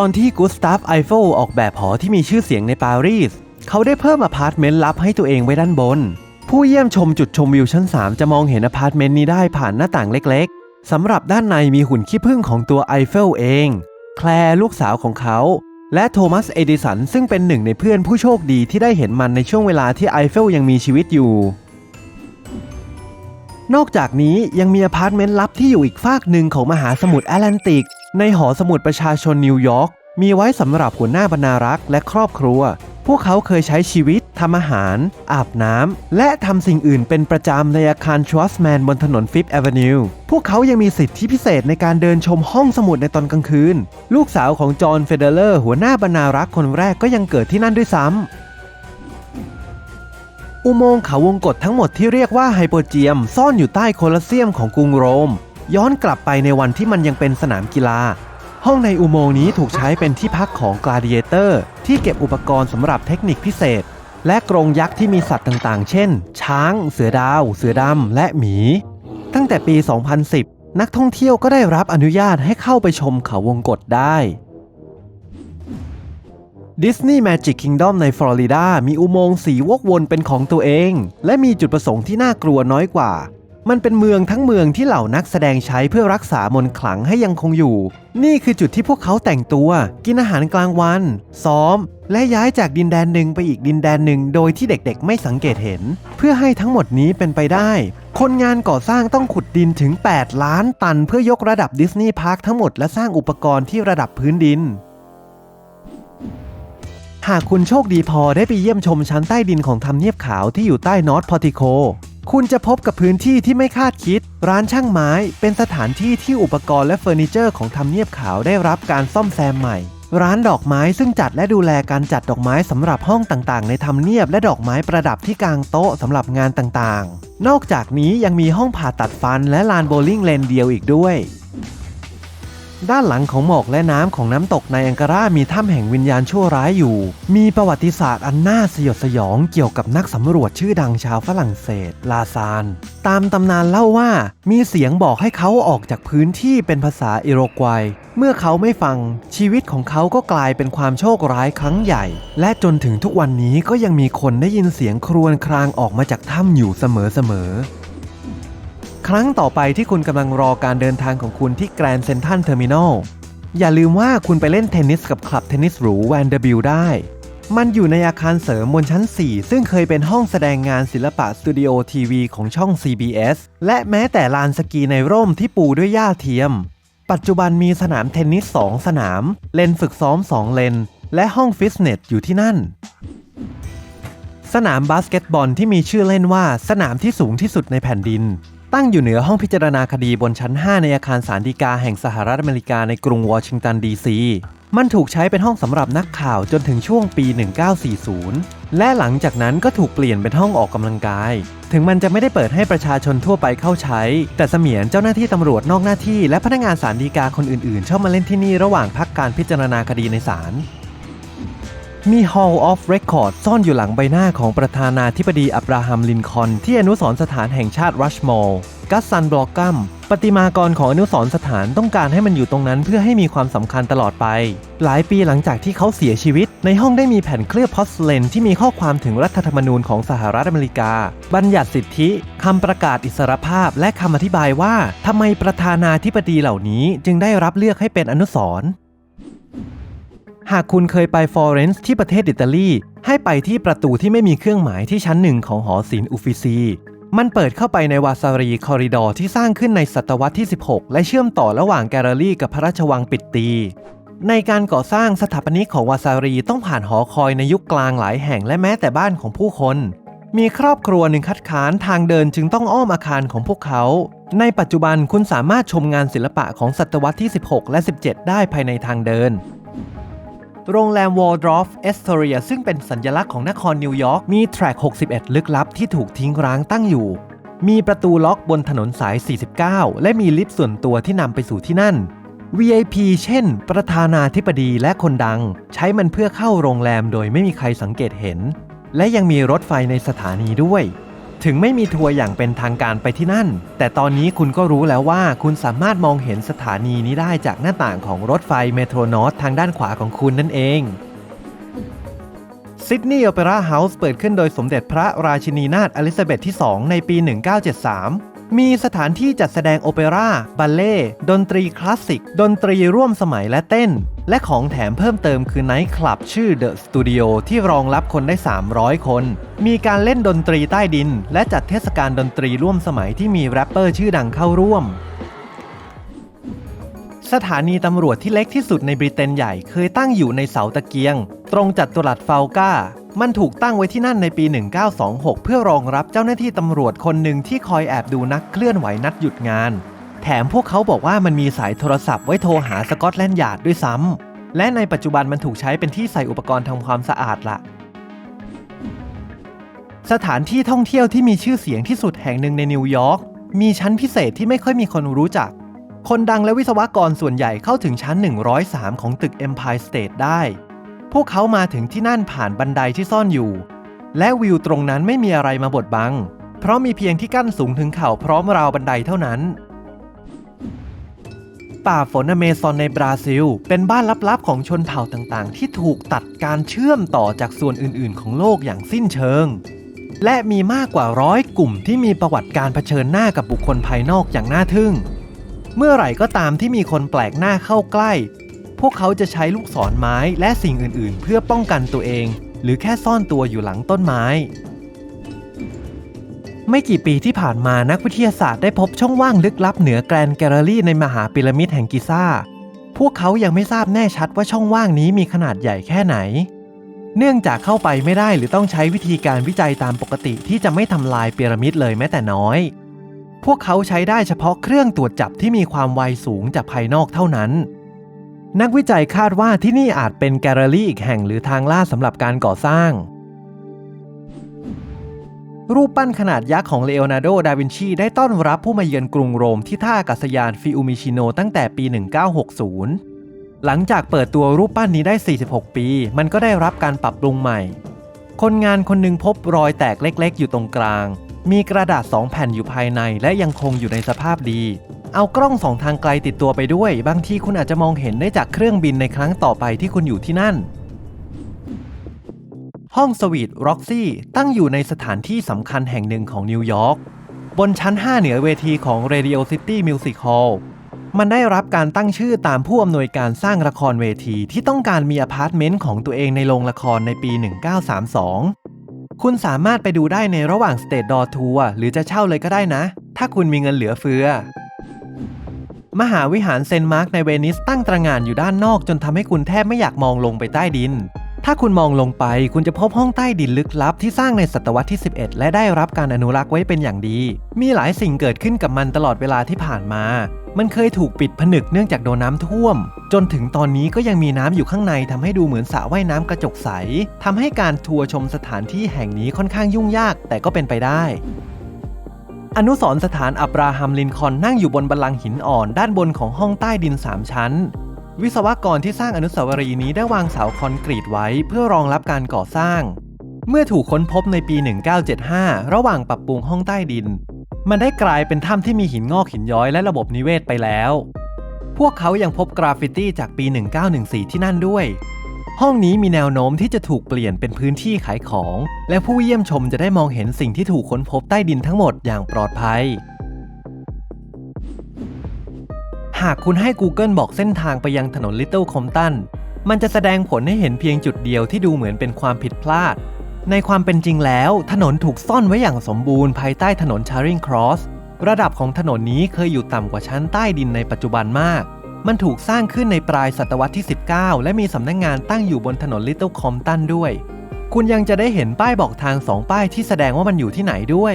ตอนที่กุสตาฟไอเฟลออกแบบหอที่มีชื่อเสียงในปารีส เขาได้เพิ่มอพาร์ตเมนต์ลับให้ตัวเองไว้ด้านบน ผู้เยี่ยมชมจุดชมวิวชั้น 3 จะมองเห็นอพาร์ตเมนต์นี้ได้ผ่านหน้าต่างเล็กๆ สำหรับด้านในมีหุ่นขี้ผึ้งของตัวไอเฟลเอง แคลร์ลูกสาวของเขา และโทมัส เอดิสัน ซึ่งเป็นหนึ่งในเพื่อนผู้โชคดีที่ได้เห็นมันในช่วงเวลาที่ไอเฟลยังมีชีวิตอยู่ นอกจากนี้ยังมีอพาร์ตเมนต์ลับที่อยู่อีกฟากหนึ่งของมหาสมุทรแอตแลนติก ในหอสมุดประชาชนนิวยอร์กมีไว้สำหรับหัวหน้าบรรณารักษ์และครอบครัว พวกเขาเคยใช้ชีวิตทำอาหาร อาบน้ำ และทำสิ่งอื่นเป็นประจำในอาคารชวสแมนบนถนนฟิฟแอเวนิวพวกเขายังมีสิทธิพิเศษในการเดินชมห้องสมุดในตอนกลางคืน ลูกสาวของจอห์นเฟเดเลอร์ หัวหน้าบรรณารักษ์คนแรกก็ยังเกิดที่นั่นด้วยซ้ำอุโมงค์เขาวงกฏทั้งหมดที่เรียกว่าไฮโปเจียม ซ่อนอยู่ใต้โคลอสเซียมของกรุงโรม ย้อนกลับไปในวันที่มันยังเป็นสนามกีฬา ห้องในอุโมงค์นี้ถูกใช้เป็นที่พักของกลาดิเอเตอร์ที่เก็บอุปกรณ์สำหรับเทคนิคพิเศษ และกรงยักษ์ที่มีสัตว์ต่างๆ เช่น ช้าง เสือดาว เสือดำ และหมี ตั้งแต่ปี 2010 นักท่องเที่ยวก็ได้รับอนุญาตให้เข้าไปชมเขาวงกฏได้ดิสนีย์แมจิกคิงดอมในฟลอริดามีอุโมงค์สีวกวนเป็นของตัวเอง และมีจุดประสงค์ที่น่ากลัวน้อยกว่า มันเป็นเมืองทั้งเมืองที่เหล่านักแสดงใช้เพื่อรักษามนต์ขลังให้ยังคงอยู่ นี่คือจุดที่พวกเขาแต่งตัว กินอาหารกลางวัน ซ้อม และย้ายจากดินแดนหนึ่งไปอีกดินแดนหนึ่งโดยที่เด็กๆ ไม่สังเกตเห็น เพื่อให้ทั้งหมดนี้เป็นไปได้ คนงานก่อสร้างต้องขุดดินถึง 8 ล้านตัน เพื่อยกระดับดิสนีย์พาร์คทั้งหมดและสร้างอุปกรณ์ที่ระดับพื้นดินหากคุณโชคดีพอได้ไปเยี่ยมชมชั้นใต้ดินของทำเนียบขาวที่อยู่ใต้นอตพอติโค คุณจะพบกับพื้นที่ที่ไม่คาดคิด ร้านช่างไม้เป็นสถานที่ที่อุปกรณ์และเฟอร์นิเจอร์ของทำเนียบขาวได้รับการซ่อมแซมใหม่ ร้านดอกไม้ซึ่งจัดและดูแลการจัดดอกไม้สำหรับห้องต่างๆ ในทำเนียบและดอกไม้ประดับที่กลางโต๊ะสำหรับงานต่างๆ นอกจากนี้ยังมีห้องผ่าตัดฟันและลานโบว์ลิ่งเลนเดียวอีกด้วย ด้านหลังของหมอกและน้ำของน้ำตกในแองการามีถ้ำแห่งวิญญาณชั่วร้ายอยู่ มีประวัติศาสตร์อันน่าสยดสยองเกี่ยวกับนักสำรวจชื่อดังชาวฝรั่งเศส ลาซาน ตามตำนานเล่าว่า มีเสียงบอกให้เขาออกจากพื้นที่เป็นภาษาอิโรกวัย เมื่อเขาไม่ฟัง ชีวิตของเขาก็กลายเป็นความโชคร้ายครั้งใหญ่ และจนถึงทุกวันนี้ก็ยังมีคนได้ยินเสียงครวญครางออกมาจากถ้ำอยู่เสมอๆ ครั้งต่อไปที่คุณกำลังรอการเดินทางของคุณที่แกรนด์เซนทันเทอร์มินอลอย่าลืมว่าคุณไปเล่นเทนนิสกับคลับเทนนิสหรูแวนเดอร์บิลได้ มันอยู่ในอาคารเสริมบนชั้น 4 ซึ่งเคยเป็นห้องแสดงงานศิลปะสตูดิโอทีวีของช่อง CBS และแม้แต่ลานสกีในร่มที่ปูด้วยหญ้าเทียม ปัจจุบันมีสนามเทนนิส 2 สนาม เลนฝึกซ้อม 2 เลน และห้องฟิตเนสอยู่ที่นั่น สนามบาสเกตบอลที่มีชื่อเล่นว่าสนามที่สูงที่สุดในแผ่นดิน ตั้งอยู่เหนือห้องพิจารณาคดีบนชั้น 5 ในอาคารศาลฎีกาแห่งสหรัฐอเมริกาในกรุงวอชิงตันดีซี มันถูกใช้เป็นห้องสำหรับนักข่าวจนถึงช่วงปี 1940 และหลังจากนั้นก็ถูกเปลี่ยนเป็นห้องออกกำลังกาย ถึงมันจะไม่ได้เปิดให้ประชาชนทั่วไปเข้าใช้ แต่เสมียนเจ้าหน้าที่ตำรวจนอกหน้าที่และพนักงานศาลฎีกาคนอื่นๆ ชอบมาเล่นที่นี่ระหว่างพักการพิจารณาคดีในศาล มี Hall of Record ซ่อนอยู่หลังใบหน้าของประธานาธิบดีอับราฮัมลินคอน ที่อนุสรณ์สถานแห่งชาติรัชมอลกัสซันบล็อกกัมประติมากรของอนุสรณ์สถานต้องการให้มันอยู่ตรงนั้นเพื่อให้มีความสำคัญตลอดไป หลายปีหลังจากที่เขาเสียชีวิต ในห้องได้มีแผ่นเคลือบพอสเลนที่มีข้อความถึงรัฐธรรมนูญของสหรัฐอเมริกา บัญญัติสิทธิคำประกาศอิสรภาพและคำอธิบายว่าทำไมประธานาธิบดีเหล่านี้จึงได้รับเลือกให้เป็นอนุสรณ์ หากคุณเคยไปฟลอเรนซ์ที่ประเทศอิตาลี ให้ไปที่ประตูที่ไม่มีเครื่องหมายที่ชั้นหนึ่งของหอศิลป์อุฟฟิซี มันเปิดเข้าไปในวาซารีคอริดอร์ที่สร้างขึ้นในศตวรรษที่ 16 และเชื่อมต่อระหว่างแกลเลอรี่กับพระราชวังปิดตี ในการก่อสร้างสถาปนิกของวาซารีต้องผ่านหอคอยในยุคกลางหลายแห่งและแม้แต่บ้านของผู้คน มีครอบครัวหนึ่งคัดค้านทางเดินจึงต้องอ้อมอาคารของพวกเขา ในปัจจุบันคุณสามารถชมงานศิลปะของศตวรรษที่ 16 และ 17 ได้ภายในทางเดิน โรงแรมวอลดรอฟเอสเทเรียซึ่งเป็นสัญลักษณ์ของนครนิวยอร์กมีแทร็ก 61 ลึกลับที่ถูกทิ้งร้างตั้งอยู่ มีประตูล็อกบนถนนสาย 49 และมีลิฟต์ส่วนตัวที่นำไปสู่ที่นั่น VIP เช่น ประธานาธิบดีและคนดัง ใช้มันเพื่อเข้าโรงแรมโดยไม่มีใครสังเกตเห็น และยังมีรถไฟในสถานีด้วย ถึงไม่มีทัวร์อย่างเป็นทางการไปที่นั่น แต่ตอนนี้คุณก็รู้แล้วว่าคุณสามารถมองเห็นสถานีนี้ได้จากหน้าต่างของรถไฟเมโทรนอตทางด้านขวาของคุณนั่นเองซิดนีย์โอเปร่าเฮาส์เปิดขึ้นโดยสมเด็จพระราชินีนาถอลิซาเบธที่ 2 ในปี 1973 มีสถานที่จัดแสดงโอเปร่าบัลเล่ดนตรีคลาสสิก ดนตรีร่วมสมัยและเต้น และของแถมเพิ่มเติมคือไนท์คลับชื่อ The Studio ที่รองรับคนได้ 300 คน มีการเล่นดนตรีใต้ดิน และจัดเทศกาลดนตรีร่วมสมัยที่มีแรปเปอร์ชื่อดังเข้าร่วม สถานีตำรวจที่เล็กที่สุดในบริเตนใหญ่เคยตั้งอยู่ในเสาตะเกียง ตรงจัตุรัสฟลกามันถูกตั้งไว้ที่นั่นในปี 1926 เพื่อรองรับเจ้าหน้าที่ตำรวจคนหนึ่งที่คอยแอบดูนักเคลื่อนไหวนัดหยุดงาน แถมพวกเขาบอกว่ามันมีสายโทรศัพท์ไว้โทรหาสกอตแลนด์ยาร์ดด้วยซ้ำ และในปัจจุบันมันถูกใช้เป็นที่ใส่อุปกรณ์ทำความสะอาดละ สถานที่ท่องเที่ยวที่มีชื่อเสียงที่สุดแห่งหนึ่งในนิวยอร์ก มีชั้นพิเศษที่ไม่ค่อยมีคนรู้จัก คนดังและวิศวกรส่วนใหญ่เข้าถึงชั้น 103 ของตึก Empire State ได้ พวกเขามาถึงที่นั่นผ่านบันไดที่ซ่อนอยู่ และวิวตรงนั้นไม่มีอะไรมาบดบัง เพราะมีเพียงที่กั้นสูงถึงเข่าพร้อมราวบันไดเท่านั้น ป่าฝนอเมซอนในบราซิล เป็นบ้านลับๆของชนเผ่าต่างๆ ที่ถูกตัดการเชื่อมต่อจากส่วนอื่นๆ ของโลกอย่างสิ้นเชิง และมีมากกว่าร้อยกลุ่มที่มีประวัติการเผชิญหน้ากับบุคคลภายนอกอย่างน่าทึ่ง เมื่อไหร่ก็ตามที่มีคนแปลกหน้าเข้าใกล้ พวกเขาจะใช้ลูกศรไม้และสิ่งอื่นๆ เพื่อป้องกันตัวเอง หรือแค่ซ่อนตัวอยู่หลังต้นไม้ ไม่กี่ปีที่ผ่านมานักวิทยาศาสตร์ได้พบช่องว่างลึกลับเหนือแกรนแกลเลอรี่ในมหาพีระมิดแห่งกิซ่า พวกเขายังไม่ทราบแน่ชัดว่าช่องว่างนี้มีขนาดใหญ่แค่ไหน เนื่องจากเข้าไปไม่ได้หรือต้องใช้วิธีการวิจัยตามปกติที่จะไม่ทำลายพีระมิดเลยแม้แต่น้อย พวกเขาใช้ได้เฉพาะเครื่องตรวจจับที่มีความไวสูงจากภายนอกเท่านั้น นักวิจัยคาดว่าที่นี่อาจเป็นแกลเลอรี่อีกแห่งหรือทางลาดสำหรับการก่อสร้าง รูปปั้นขนาดยักษ์ของเลโอนาร์โด ดาวินชี ได้ต้อนรับผู้มาเยือนกรุงโรมที่ท่าอากาศยานฟิอูมิชิโนตั้งแต่ปี 1960 หลังจากเปิดตัวรูปปั้นนี้ได้ 46 ปี มันก็ได้รับการปรับปรุงใหม่ คนงานคนหนึ่งพบรอยแตกเล็ก ๆ อยู่ตรงกลาง มีกระดาษสองแผ่นอยู่ภายในและยังคงอยู่ในสภาพดี เอากล้องสองทางไกลติดตัวไปด้วย บางทีคุณอาจจะมองเห็นได้จากเครื่องบินในครั้งต่อไปที่คุณอยู่ที่นั่น ห้องสวีทร็อกซี่ตั้งอยู่ในสถานที่สำคัญแห่งหนึ่งของนิวยอร์กบนชั้น 5 เหนือเวทีของ Radio City Music Hall มันได้รับการตั้งชื่อตามผู้อำนวยการสร้างละครเวทีที่ต้องการมีอพาร์ตเมนต์ของตัวเองในโรงละครในปี 1932 คุณสามารถไปดูได้ในระหว่าง State Door Tour หรือจะเช่าเลยก็ได้นะ ถ้าคุณมีเงินเหลือเฟือ มหาวิหารเซนต์มาร์กในเวนิสตั้งตระหง่านอยู่ด้านนอกจนทำให้คุณแทบไม่อยากมองลงไปใต้ดิน ถ้าคุณมองลงไปคุณจะพบห้องใต้ดินลึกลับที่สร้างในศตวรรษที่ 11 และได้รับการอนุรักษ์ไว้เป็นอย่างดี มีหลายสิ่งเกิดขึ้นกับมันตลอดเวลาที่ผ่านมา มันเคยถูกปิดผนึกเนื่องจากโดนน้ำท่วม จนถึงตอนนี้ก็ยังมีน้ำอยู่ข้างในทำให้ดูเหมือนสระว่ายน้ำกระจกใสทำให้การทัวร์ชมสถานที่แห่งนี้ค่อนข้างยุ่งยาก แต่ก็เป็นไปได้อนุสรณ์สถานอับราฮัมลินคอนนั่งอยู่บนบัลลังหินอ่อนด้านบนของห้องใต้ดิน 3 ชั้น วิศวกรที่สร้างอนุสาวรีย์นี้ได้วางเสาคอนกรีตไว้เพื่อรองรับการก่อสร้าง เมื่อถูกค้นพบในปี 1975 ระหว่างปรับปรุงห้องใต้ดิน มันได้กลายเป็นถ้ำที่มีหินงอกหินย้อยและระบบนิเวศไปแล้ว พวกเขายังพบกราฟฟิตี้จากปี 1914 ที่นั่นด้วย ห้องนี้มีแนวโน้มที่จะถูกเปลี่ยนเป็นพื้นที่ขายของ และผู้เยี่ยมชมจะได้มองเห็นสิ่งที่ถูกค้นพบใต้ดินทั้งหมดอย่างปลอดภัยากคุณให้ Google บอกเส้นทางไปยังถนน Little Compton มันจะแสดงผลให้เห็นเพียงจุดเดียวที่ดูเหมือนเป็นความผิดพลาด ในความเป็นจริงแล้ว ถนนถูกซ่อนไว้อย่างสมบูรณ์ภายใต้ถนน Charing Cross ระดับของถนนนี้เคยอยู่ต่ำกว่าชั้นใต้ดินในปัจจุบันมาก มันถูกสร้างขึ้นในปลายศตวรรษที่ 19 และมีสำนักงงานตั้งอยู่บนถนน Little Compton ด้วย คุณยังจะได้เห็นป้ายบอกทางสองป้ายที่แสดงว่ามันอยู่ที่ไหนด้วย